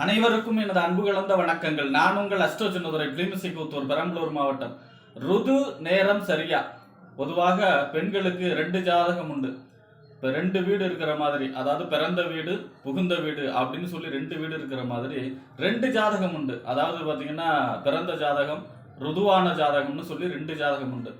அனைவருக்கும் எனது அன்பு கலந்த வணக்கங்கள். நான் உங்கள் அஸ்டோ சின்னதுரை கிளிமிசிக்கூத்தூர் பெரம்பலூர் மாவட்டம். ருது நேரம் சரியா? பொதுவாக பெண்களுக்கு ரெண்டு ஜாதகம் உண்டு. இப்போ ரெண்டு வீடு இருக்கிற மாதிரி அதாவது பிறந்த வீடு புகுந்த வீடு அப்படின்னு சொல்லி ரெண்டு வீடு இருக்கிற மாதிரி ரெண்டு ஜாதகம் உண்டு. அதாவது பார்த்தீங்கன்னா பிறந்த ஜாதகம் ருதுவான ஜாதகம்னு சொல்லி ரெண்டு ஜாதகம் உண்டு.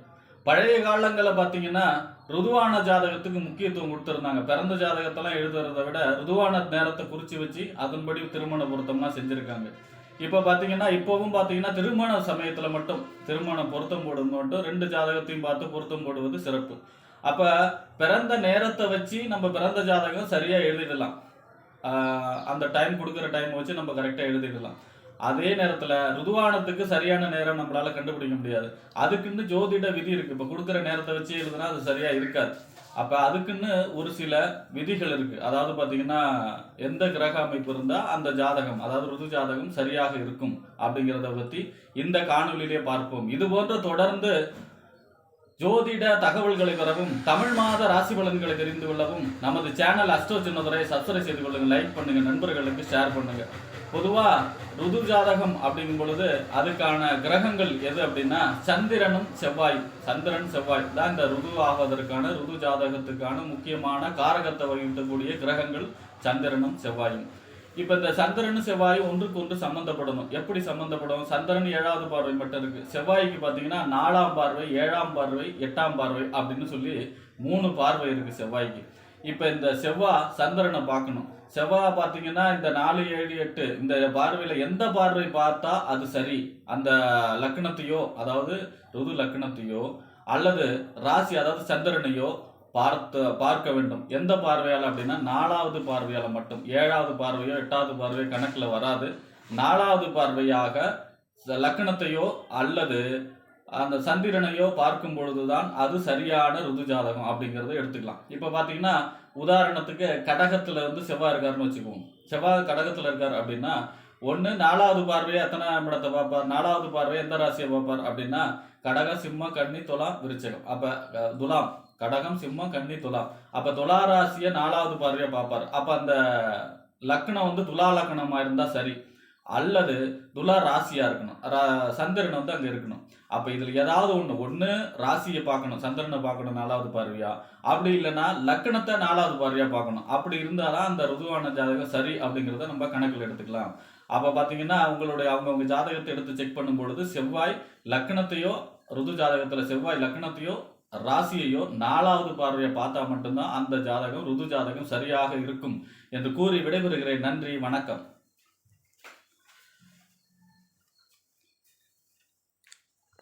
பழைய காலங்களில் பார்த்தீங்கன்னா ருதுவான ஜாதகத்துக்கு முக்கியத்துவம் கொடுத்துருந்தாங்க. பிறந்த ஜாதகத்தெல்லாம் எழுதுறத விட ருதுவான நேரத்தை குறித்து வச்சு அதன்படி திருமண பொருத்தம்லாம் செஞ்சுருக்காங்க. இப்போ பார்த்தீங்கன்னா இப்போவும் பார்த்தீங்கன்னா திருமண சமயத்தில் மட்டும் திருமண பொருத்தம் போடுவது மட்டும் ரெண்டு ஜாதகத்தையும் பார்த்து பொருத்தம் போடுவது சிறப்பு. அப்போ பிறந்த நேரத்தை வச்சு நம்ம பிறந்த ஜாதகம் சரியாக எழுதிடலாம். அந்த டைம் கொடுக்குற டைம் வச்சு நம்ம கரெக்டாக எழுதிடலாம். அதே நேரத்தில் ருதுவானத்துக்கு சரியான நேரம் நம்மளால கண்டுபிடிக்க முடியாது. அதுக்குன்னு ஜோதிட விதி இருக்கு. இப்போ கொடுக்குற நேரத்தை வச்சு எழுதுனா அது சரியா இருக்காது. அப்ப அதுக்குன்னு ஒரு சில விதிகள் இருக்கு. அதாவது பாத்தீங்கன்னா எந்த கிரக அமைப்பு இருந்தா அந்த ஜாதகம் அதாவது ருது ஜாதகம் சரியாக இருக்கும் அப்படிங்கிறத பத்தி இந்த காணொலியிலே பார்ப்போம். இது போன்ற தொடர்ந்து ஜோதிட தகவல்களை பெறவும் தமிழ் மாத ராசி பலன்களை தெரிந்து கொள்ளவும் நமது சேனல் அஸ்டோ சின்னதுரை சப்ஸ்கிரைப் செய்து கொள்ளுங்க லைக் பண்ணுங்க நண்பர்களுக்கு ஷேர் பண்ணுங்க. பொதுவா ருது ஜாதகம் அப்படிங்கும் பொழுது அதுக்கான கிரகங்கள் எது அப்படின்னா சந்திரனும் செவ்வாய் சந்திரன் செவ்வாய் தான் இந்த ருது ஆவதற்கான ருது ஜாதகத்துக்கான முக்கியமான காரகத்தை வகிக்கக்கூடிய கிரகங்கள் சந்திரனும் செவ்வாயும். இப்ப இந்த சந்திரனும் செவ்வாயும் ஒன்றுக்கு ஒன்று சம்பந்தப்படணும். எப்படி சம்பந்தப்படும் சந்திரன் ஏழாவது பார்வை மட்டும் இருக்கு. செவ்வாய்க்கு பாத்தீங்கன்னா நாலாம் பார்வை ஏழாம் பார்வை எட்டாம் பார்வை அப்படின்னு சொல்லி மூணு பார்வை இருக்கு செவ்வாய்க்கு. இப்ப இந்த செவ்வாய் சந்திரனை பார்க்கணும். செவ்வாய் பார்த்தீங்கன்னா இந்த நாலு ஏழு எட்டு இந்த பார்வையில எந்த பார்வை பார்த்தா அது சரி? அந்த லக்னத்தையோ அதாவது ருது லக்னத்தையோ அல்லது ராசி அதாவது சந்திரனையோ பார்த்து பார்க்க வேண்டும். எந்த பார்வையால் அப்படின்னா நாலாவது பார்வையால் மட்டும். ஏழாவது பார்வையோ எட்டாவது பார்வையோ கணக்கில் வராது. நாலாவது பார்வையாக லக்கணத்தையோ லக்னத்தையோ அல்லது அந்த சந்திரனையோ பார்க்கும் பொழுதுதான் அது சரியான ருது ஜாதகம் அப்படிங்கிறத எடுத்துக்கலாம். இப்போ பார்த்தீங்கன்னா உதாரணத்துக்கு கடகத்தில் இருந்து செவ்வாய் இருக்காருன்னு வச்சுக்குவோம். செவ்வாய் கடகத்தில் இருக்கார் அப்படின்னா ஒன்று நாலாவது பார்வையை எத்தனை இடத்தை பார்ப்பார்? நாலாவது பார்வையை எந்த ராசியை பார்ப்பார்? அப்படின்னா கடகம் சிம்ம கன்னி துலாம் விருச்சகம். அப்போ துலாம். கடகம் சிம்மம் கன்னி துலா. அப்ப துலா ராசியை நாலாவது பார்வையை பார்ப்பார். அப்ப அந்த லக்னம் வந்து துலா லக்னமா இருந்தா சரி. அல்லது துலா ராசியா இருக்கணும். ரா- சந்திரன் வந்து அங்க இருக்கணும். அப்ப இதுல ஏதாவது ஒண்ணு ஒண்ணு ராசியை பார்க்கணும். சந்திரனை பார்க்கணும் நாலாவது பார்வையா. அப்படி இல்லைன்னா லக்னத்தை நாலாவது பார்வையா பார்க்கணும். அப்படி இருந்தாதான் அந்த ருதுவான ஜாதகம் சரி அப்படிங்கிறத நம்ம கணக்கில் எடுத்துக்கலாம். அப்ப பாத்தீங்கன்னா அவங்களுடைய அவங்கவுங்க ஜாதகத்தை எடுத்து செக் பண்ணும் பொழுது செவ்வாய் லக்னத்தையோ ருது ஜாதகத்துல செவ்வாய் லக்னத்தையோ ராசியையோ நாலாவது பார்வையை பார்த்தா மட்டும்தான் அந்த ஜாதகம் ருது ஜாதகம் சரியாக இருக்கும் என்று கூறி விடைபெறுகிறேன். நன்றி வணக்கம்.